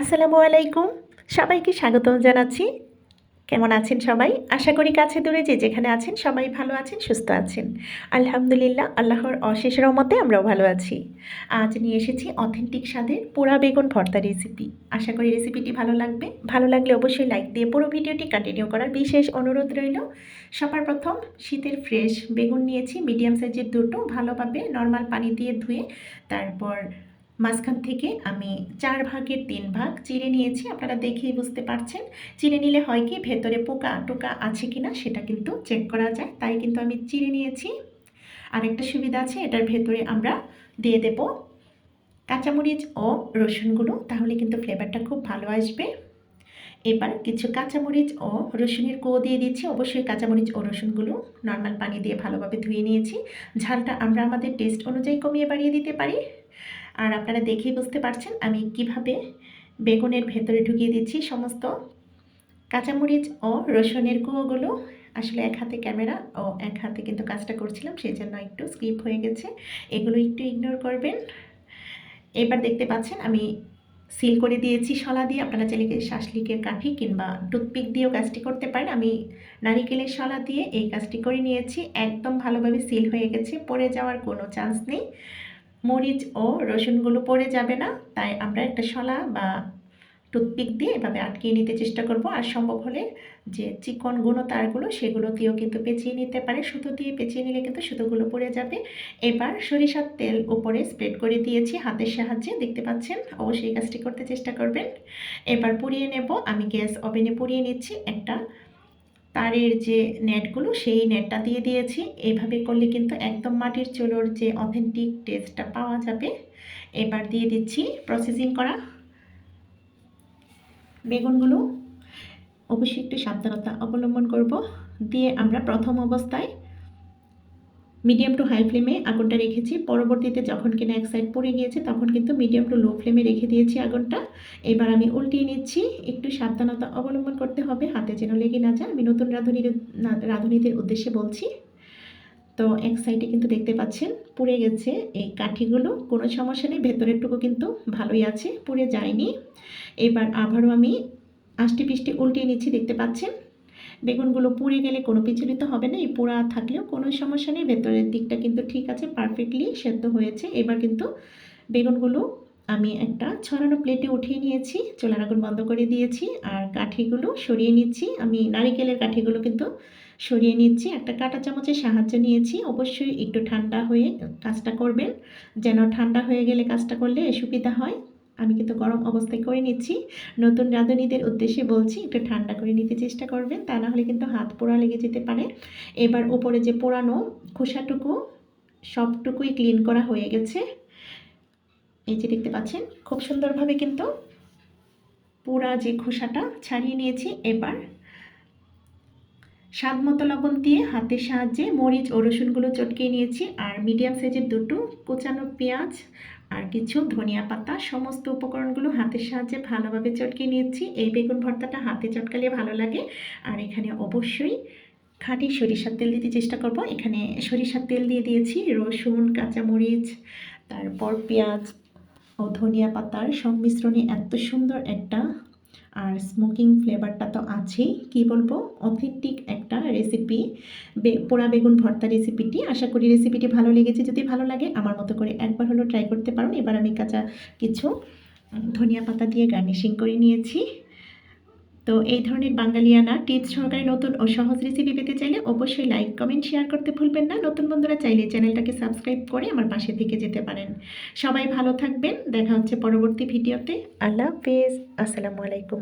আসসালামু আলাইকুম। সবাইকে স্বাগত জানাচ্ছি। কেমন আছেন সবাই? আশা করি কাছে দূরে যে যেখানে আছেন সবাই ভালো আছেন, সুস্থ আছেন। আলহামদুলিল্লাহ, আল্লাহর অশেষ রহমতে আমরাও ভালো আছি। আজ নিয়ে এসেছি অথেন্টিক স্বাদের পোড়া বেগুন ভর্তা রেসিপি। আশা করি রেসিপিটি ভালো লাগবে। ভালো লাগলে অবশ্যই লাইক দিয়ে পুরো ভিডিওটি কন্টিনিউ করার বিশেষ অনুরোধ রইল। সবার প্রথম শীতের ফ্রেশ বেগুন নিয়েছি। মিডিয়াম সাইজের দুটো, ভালোভাবে নর্মাল পানি দিয়ে ধুয়ে তারপর মাঝখান থেকে আমি চার ভাগের তিন ভাগ চিড়ে নিয়েছি, আপনারা দেখেই বুঝতে পারছেন। চিড়ে নিলে হয় কি, ভেতরে পোকা টোকা আছে কি না সেটা কিন্তু চেক করা যায়, তাই কিন্তু আমি চিড়ে নিয়েছি। আরেকটা সুবিধা আছে, এটার ভেতরে আমরা দিয়ে দেব কাঁচামরিচ ও রসুনগুলো তাহলে কিন্তু ফ্লেভারটা খুব ভালো আসবে। এবার কিছু কাঁচামরিচ ও রসুনের কো দিয়ে দিচ্ছি, অবশ্যই কাঁচামরিচ ও রসুনগুলো নর্মাল পানি দিয়ে ভালোভাবে ধুয়ে নিয়েছি। ঝালটা আমরা আমাদের টেস্ট অনুযায়ী কমিয়ে বাড়িয়ে দিতে পারি। আর আপনারা দেখেই বুঝতে পারছেন আমি কীভাবে বেগুনের ভেতরে ঢুকিয়ে দিচ্ছি সমস্ত কাঁচামরিচ ও রসুনের কুয়োগুলো আসলে এক হাতে ক্যামেরা ও এক হাতে কিন্তু কাজটা করছিলাম সেই জন্য একটু স্কিপ হয়ে গেছে। এগুলো একটু ইগনোর করবেন। এবার দেখতে পাচ্ছেন আমি সিল করে দিয়েছি শলা দিয়ে। আপনারা চাইলে শাসলিকের কাঠি কিংবা টুথপিক দিয়েও কাজটি করতে পারেন। আমি নারিকেলের শলা দিয়ে এই কাজটি করে নিয়েছি। একদম ভালোভাবে সিল হয়ে গেছে, পড়ে যাওয়ার কোনো চান্স নেই। মরিচ ও রসুনগুলো পড়ে যাবে না, তাই আমরা একটা শলা বা টুথপিক দিয়ে এভাবে আটকিয়ে নিতে চেষ্টা করব। আর সম্ভব হলে যে চিকন গুঁড়ো তারগুলো সেগুলো দিয়েও কিন্তু পেঁচিয়ে নিতে পারে। সুতো দিয়ে পেঁচিয়ে নিলে কিন্তু সুতোগুলো পড়ে যাবে। এবার সরিষার তেল উপরে স্প্রেড করে দিয়েছি হাতের সাহায্যে, দেখতে পাচ্ছেন? অবশ্যই কাজটি করতে চেষ্টা করবেন। এবার পুড়িয়ে নেব। আমি গ্যাস ওভেনে পুড়িয়ে নিচ্ছি। একটা তারের যে নেটগুলো, সেই নেটটা দিয়ে দিয়েছি। এইভাবে করলে কিন্তু একদম মাটির চোলোর যে অথেন্টিক টেস্টটা পাওয়া যাবে। এবার দিয়ে দিচ্ছি প্রসেসিং করা বেগুনগুলো। অবশ্যই একটু সাবধানতা অবলম্বন করব। দিয়ে আমরা প্রথম অবস্থায় মিডিয়াম টু হাই ফ্লেমে আগুনটা রেখেছি। পরবর্তীতে যখন কিনা এক সাইড পড়ে গিয়েছে, তখন কিন্তু মিডিয়াম টু লো ফ্লেমে রেখে দিয়েছি আগুনটা। এবার আমি উল্টিয়ে নিচ্ছি। একটু সাবধানতা অবলম্বন করতে হবে, হাতে যেন লেগে না যায়। আমি নতুন রাঁধুনির রাঁধুনিদের উদ্দেশ্যে বলছি। তো এক সাইডে কিন্তু দেখতে পাচ্ছেন, পুড়ে গেছে এই কাঠিগুলো। কোনো সমস্যা নেই, ভেতরেরটুকু কিন্তু ভালোই আছে, পুড়ে যায়নি। এবার আবারও আমি আষ্টি পিষ্টি উল্টিয়ে নিচ্ছি, দেখতে পাচ্ছেন? বেগুনগুলো পুড়ে গেলে কোনো বিচলিত হবে না, এই পোড়া থাকলেও কোনো সমস্যা নেই, ভেতরের দিকটা কিন্তু ঠিক আছে পারফেক্টলি সেদ্ধ হয়েছে। এবার কিন্তু বেগুনগুলো আমি একটা ছড়ানো প্লেটে উঠিয়ে নিয়েছি, চোলার আগুন বন্ধ করে দিয়েছি, আর কাঠিগুলো সরিয়ে নিচ্ছি। আমি নারিকেলের কাঠিগুলো কিন্তু সরিয়ে নিচ্ছি, একটা কাঁটা চামচের সাহায্য নিয়েছি। অবশ্যই একটু ঠান্ডা হয়ে কাজটা করবেন, যেন ঠান্ডা হয়ে গেলে কাজটা করলে সুবিধা হয়। আমি কিন্তু গরম অবস্থায় করে নিচ্ছি। নতুন রাঁধুনিদের উদ্দেশ্যে বলছি, একটু ঠান্ডা করে নিতে চেষ্টা করবেন, তা না হলে কিন্তু হাত পোড়া লেগে যেতে পারে। এবার উপরে যে পোড়ানো খোসাটুকু, সবটুকুই ক্লিন করা হয়ে গেছে। এই যে দেখতে পাচ্ছেন, খুব সুন্দরভাবে কিন্তু পুরা যে খোসাটা ছাড়িয়ে নিয়েছি। এবার স্বাদ মতো লবণ দিয়ে হাতের সাহায্যে মরিচ ও রসুনগুলো চটকে নিয়েছি। আর মিডিয়াম সাইজের দুটো কোচানো পেঁয়াজ আর কিছু ধনিয়া পাতা, সমস্ত উপকরণগুলো হাতের সাহায্যে ভালোভাবে চটকে নিয়েছি। এই বেগুন ভর্তাটা হাতে চটকালে ভালো লাগে। আর এখানে অবশ্যই খাঁটি সরিষার তেল দিতে চেষ্টা করব। এখানে সরিষার তেল দিয়ে দিয়েছি রসুন, কাঁচামরিচ, তারপর পেঁয়াজ ও ধনিয়া পাতার সংমিশ্রণে এত সুন্দর একটা আর স্মোকিং ফ্লেভারটা তো আছেই, কি বলব? অথেন্টিক একটা রেসিপি পোড়া বেগুন ভর্তা রেসিপিটি আশা করি রেসিপিটি ভালো লেগেছে। যদি ভালো লাগে, আমার মতো করে একবার হলো ট্রাই করতে পারুন এবার আমি কাঁচা কিছু ধনিয়া পাতা দিয়ে গার্নিশিং করে নিয়েছি। তো এই ধরনের বাঙালিয়ানা টিপস সহকারে নতুন ও সহজ রেসিপি পেতে চাইলে অবশ্যই লাইক কমেন্ট শেয়ার করতে ভুলবেন না। নতুন বন্ধুরা চাইলে চ্যানেলটাকে সাবস্ক্রাইব করে আমার পাশে থেকে যেতে পারেন। সবাই ভালো থাকবেন। দেখা হচ্ছে পরবর্তী ভিডিওতে। আল্লাহ হাফেজ। আসসালামু আলাইকুম।